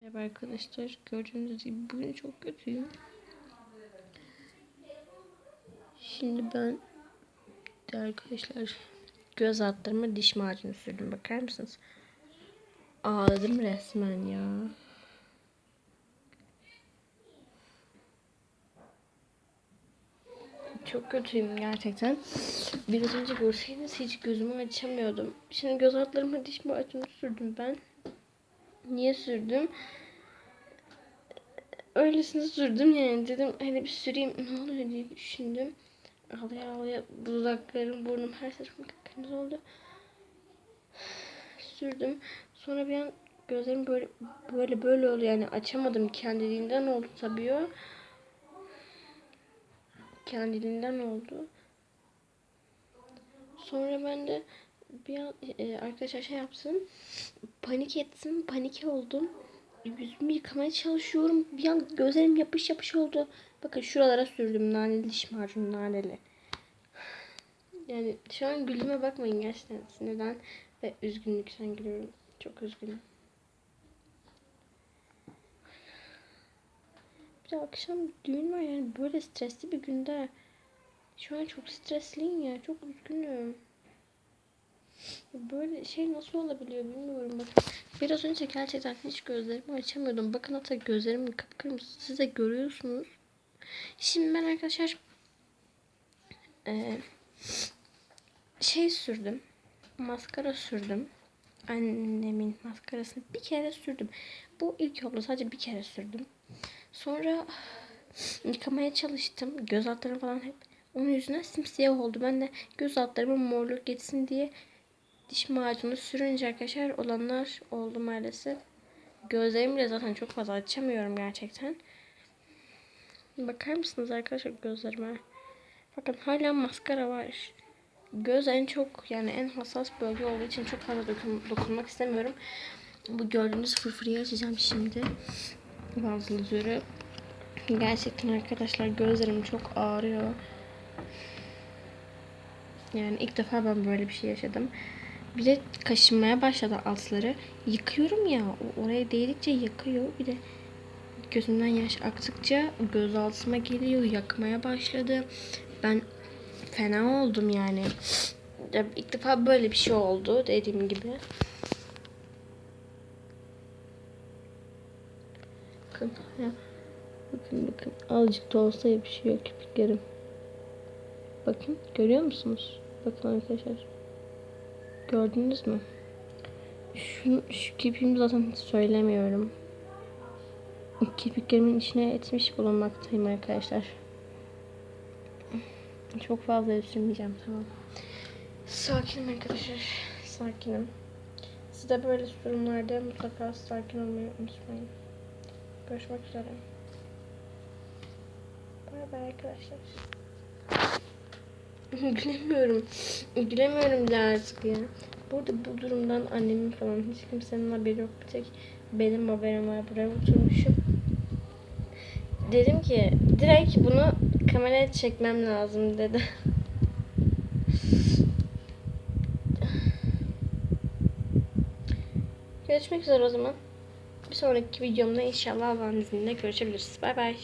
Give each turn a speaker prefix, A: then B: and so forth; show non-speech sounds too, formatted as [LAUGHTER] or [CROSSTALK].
A: Merhaba arkadaşlar. Gördüğünüz gibi bugün çok kötüyüm. Şimdi ben arkadaşlar göz altlarıma diş macunu sürdüm. Bakar mısınız? Ağladım resmen ya. Çok kötüyüm gerçekten. Biraz önce görseydiniz hiç gözümü açamıyordum. Şimdi göz altlarıma diş macunu sürdüm ben. Niye sürdüm? Öylesine sürdüm yani dedim hadi bir süreyim ne oluyor diye düşündüm. Ağlaya ağlaya dudaklarım, burnum her tarafım kıpkırmızı oldu. [SIGHS] Sürdüm. Sonra bir an gözlerim böyle böyle böyle oldu yani açamadım kendiliğinden oldu tabii o. Kendiliğinden oldu. Sonra ben de bir an e, arkadaşlar şey yapsın. Panik ettim. Panik oldum. Yüzümü yıkamaya çalışıyorum. Bir an gözlerim yapış yapış oldu. Bakın şuralara sürdüm naneli diş macunu naneli. Yani şu an gülüme bakmayın gerçekten sinirden ve üzgünlükten gülüyorum. Çok üzgünüm. Bir de akşam düğün var yani böyle stresli bir günde. Şu an çok stresliyim ya. Çok üzgünüm. Böyle şey nasıl olabiliyor bilmiyorum. Bakın biraz önce gerçekten hiç gözlerimi açamıyordum. Bakın hatta gözlerim kıpkırmızı. Siz de görüyorsunuz. Şimdi ben arkadaşlar e, şey sürdüm. Maskara sürdüm. Annemin maskarasını bir kere sürdüm. Bu ilk oldu. Sadece bir kere sürdüm. Sonra yıkamaya çalıştım. Göz altlarım falan hep onun yüzünden simsiyah oldu. Ben de göz altlarıma morluk geçsin diye diş macunu sürünce arkadaşlar olanlar oldu maalesef. Gözlerimi bile zaten çok fazla açamıyorum gerçekten. Bakar mısınız arkadaşlar gözlerime? Bakın hala maskara var. Göz en çok yani en hassas bölge olduğu için çok fazla dokun, dokunmak istemiyorum. Bu gördüğünüz fırfırıyı açacağım şimdi. Bazıları Gerçekten arkadaşlar gözlerim çok ağrıyor. Yani ilk defa ben böyle bir şey yaşadım. Bir de kaşınmaya başladı altları. Yıkıyorum ya. Oraya değdikçe yakıyor. Bir de gözümden yaş aktıkça göz altıma geliyor. Yakmaya başladı. Ben fena oldum yani. Ya ilk defa böyle bir şey oldu dediğim gibi. Bakın. Bakın bakın azıcık da olsa yapışıyor kirpiklerim. Bakın görüyor musunuz? Bakın arkadaşlar. Gördünüz mü? Şu, şu kirpiğimi zaten söylemiyorum. Kirpiklerimin içine etmiş bulunmaktayım arkadaşlar. Çok fazla sürmeyeceğim tamam. Sakinim arkadaşlar. Sakinim. Siz de böyle durumlarda mutlaka sakin olmayı unutmayın. Görüşmek üzere. Bay bay arkadaşlar. Gülemiyorum. Gülemiyorum bile artık ya. Burada bu durumdan annemin falan hiç kimsenin haberi yok. Bir tek benim haberim var. Buraya oturmuşum. Dedim ki direkt bunu kameraya çekmem lazım dedi. Görüşmek üzere o zaman. Bir sonraki videomda inşallah Allah'ın izniyle görüşebiliriz. Bay bay.